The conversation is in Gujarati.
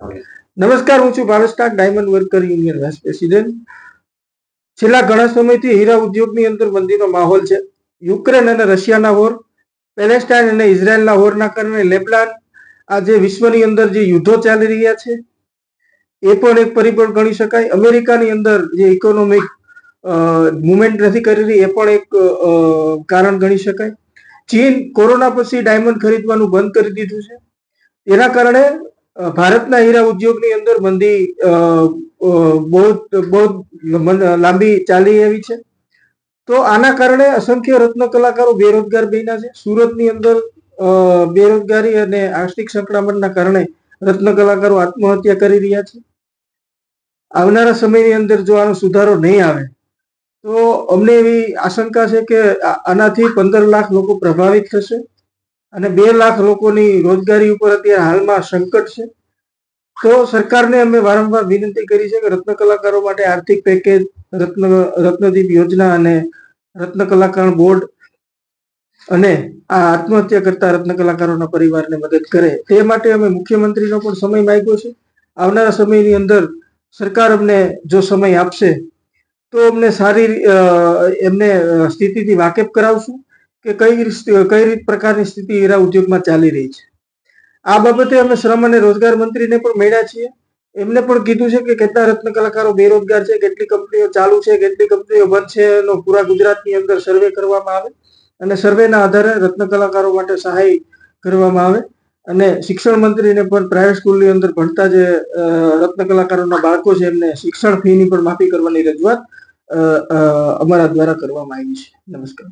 નમસ્કાર, હું છું Bharat Tak diamond worker union vice president. છેલ્લા ઘણા સમયથી હીરા ઉદ્યોગની અંદર મંદીનો માહોલ છે. યુક્રેન અને રશિયાના વોર પેલેસ્ટાઇન અને ઇઝરાયલના વોરના કારણે લેબનાન આજે વિશ્વની અંદર જે યુદ્ધો ચાલી રહ્યા છે, એ પણ એક પરિબળ ગણી શકાય. અમેરિકાની અંદર જે ઇકોનોમિક મુવમેન્ટ નથી કરી રહી, એ પણ એક કારણ ગણી શકાય. ચીન કોરોના પછી ડાયમંડ ખરીદવાનું બંધ કરી દીધું છે. એના કારણે ભારતના હીરા ઉદ્યોગની અંદર મંદી બહુ બહુ લાંબી ચાલી એવી છે. તો આના કારણે અસંખ્ય રત્ન કલાકારો બેરોજગાર બન્યા છે. સુરતની અંદર બેરોજગારી અને આર્થિક સંકળામણના કારણે રત્ન કલાકારો આત્મહત્યા કરી રહ્યા છે. આવનારા સમયની અંદર જો આનો સુધારો નહીં આવે, તો અમને એવી આશંકા છે કે આનાથી પંદર લાખ લોકો પ્રભાવિત થશે. અને બે લાખ લોકોની રોજગારી ઉપર અત્યારે હાલમાં સંકટ છે. તો સરકારને અમે વારંવાર વિનંતી કરી છે કે રત્ન કલાકારો માટે આર્થિક પેકેજ, રત્ન, રત્નદીપ યોજના અને રત્ન કલાકાર બોર્ડ અને આ આત્મહત્યા કરતા રત્ન કલાકારોના પરિવારને મદદ કરે. તે માટે અમે મુખ્યમંત્રીનો પણ સમય માંગ્યો છે. આવનારા સમયની અંદર સરકાર અમને જો સમય આપશે, તો અમને સારી એમને સ્થિતિથી વાકેફ કરાવશું. કે કઈ કઈ રીત પ્રકારની સ્થિતિ હીરા ઉદ્યોગમાં ચાલી રહી છે. આ બાબતે અમે શ્રમ અને રોજગાર મંત્રીને પણ મળ્યા છીએ. એમને પણ કીધું છે કે કેટલા રત્ન કલાકારો બેરોજગાર છે, કેટલી કંપનીઓ ચાલુ છે, કેટલી કંપનીઓ બંધ છે, એનો પૂરા ગુજરાતની અંદર સર્વે કરવામાં આવે અને સર્વેના આધારે રત્ન કલાકારો માટે સહાય કરવામાં આવે અને શિક્ષણ મંત્રીને પણ પ્રાઇવેટ સ્કૂલની અંદર ભણતા જે રત્ન કલાકારોના બાળકો છે એમને શિક્ષણ ફીની પણ માફી કરવાની રજૂઆત અમારા દ્વારા કરવામાં આવી છે. નમસ્કાર.